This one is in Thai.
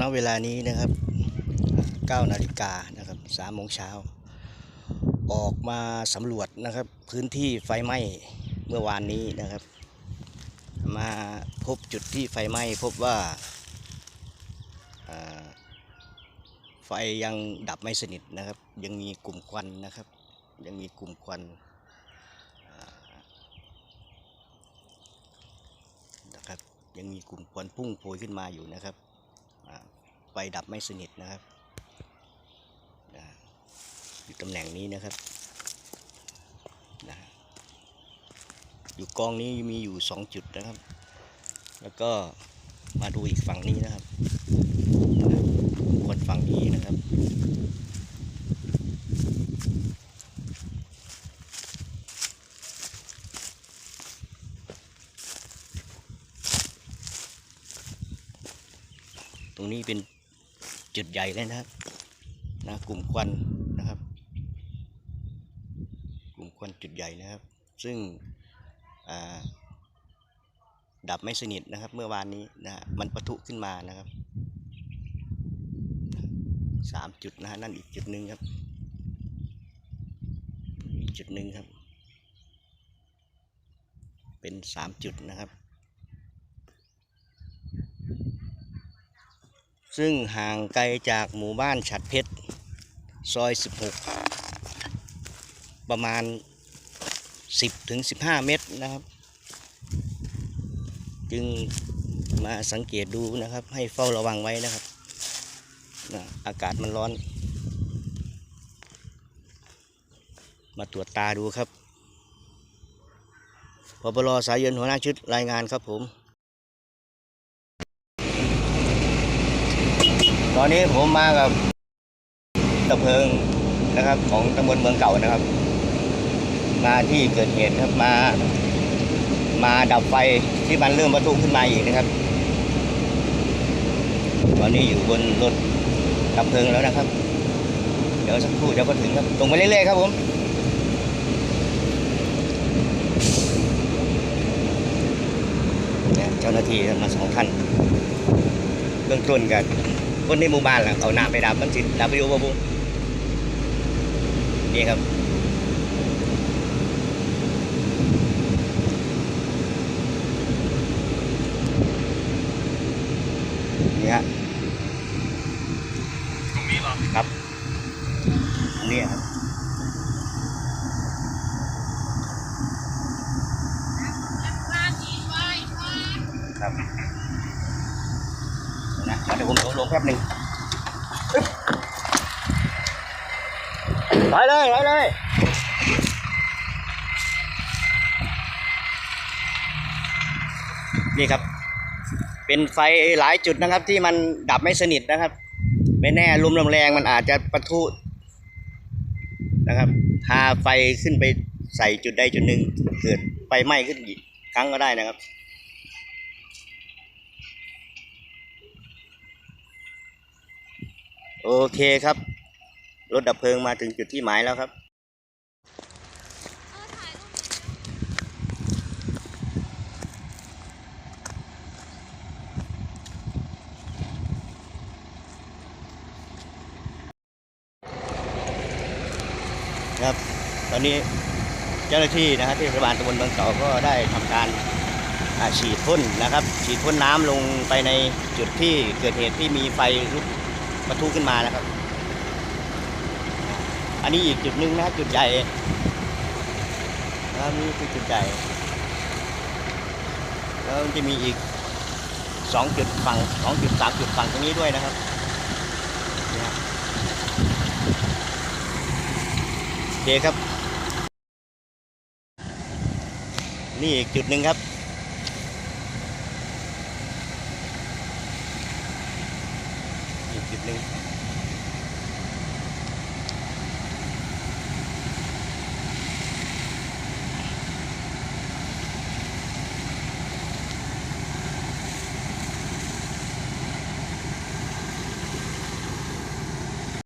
ณเวลานี้นะครับ9นาฬิกานะครับ3โมงเช้า ออกมาสำรวจนะครับ พื้นที่ไฟไหม้เมื่อวานนี้นะครับ มาพบจุดที่ไฟไหม้พบว่าาไฟยังดับไม่สนิทนะครับ ยังมีกลุ่มควันนะครับ ยังมีกลุ่มควันนะครับยังมีกลุ่มควันพุ่งโพยขึ้นมาอยู่นะครับ ไฟดับไม่สนิทนะครับอยู่ตำแหน่งนี้นะครับนะอยู่กองนี้มีอยู่สองจุดนะครับ แล้วก็มาดูอีกฝั่งนี้นะครับคนฝั่งนี้นะครับ รงนี้เป็นจุดใหญ่เลยนะครับนะกลุ่มควันนะครับ กลุ่มควันจุดใหญ่นะครับ ซึ่งดับไม่สนิทนะครับ เมื่อวานนี้นะมันปะทุขึ้นมานะครับสามจุดนะฮะนั่นอีกจุดหนึ่งครับอีกจุดหนึ่งครับ เป็นสามจุดนะครับ ซึ่งห่างไกลจากหมู่บ้านฉัดเพชร ซอย 16 ประมาณ 10ถึง15 เมตรนะครับ จึงมาสังเกตดูนะครับ ให้เฝ้าระวังไว้นะครับนะอากาศมันร้อน มาตรวจตาดูครับพบลสายเย็นหัวหน้าชุดรายงานครับผม ตอนนี้ผมมากับตะเพิงนะครับ ของตำบลเมืองเก่านะครับ มาที่เกิดเหตุครับมา มาดับไฟที่มันเริ่มประทุขึ้นมาอีกนะครับ ตอนนี้อยู่บนรถดับเพลิงแล้วนะครับ เดี๋ยวสักครู่เดี๋ยวก็ถึงครับตรงไปเรื่อยๆครับผมเนี่ยเจ้าหน้าที่มาสองท่านเบื้องต้นกัน คนในหมู่บ้านแหละเอาน้ำไปดับมันสิดับไปอยู่บ่บุนี่ครับ นี่ฮะ ตรงนี้เหรอ ครับตรงนี้ครับ ครับนะเดี๋ ยวลงแป๊บหนึ่งไปเลยไปเลยนี่ครับ เป็นไฟหลายจุดนะครับ ที่มันดับไม่สนิทนะครับ ไม่แน่ลมแรงมันอาจจะปะทุนะครับพาไฟขึ้นไปใส่จุดใดจุดหนึ่งเกิดไฟไหม้ขึ้นอีกครั้งก็ได้นะครับ โอเคครับ รถดับเพลิงมาถึงจุดที่หมายแล้วครับครับ ตอนนี้เจ้าหน้าที่นะครับที่เทศบาลตำบลเมืองเก่าก็ได้ทำการฉีดพ่นนะครับ ฉีดพ่นน้ำลงไปในจุดที่เกิดเหตุที่มีไฟลุก ปะทุขึ้นมานะครับ อันนี้อีกจุดหนึ่งนะครับจุดใหญ่นะครับนี่คือจุดใหญ่แล้วจะมีอีกสองจุดฝั่งสองจุดสามจุดฝั่งตรงนี้ด้วยนะครับโอเคครับ นี่อีกจุดหนึ่งครับ morning.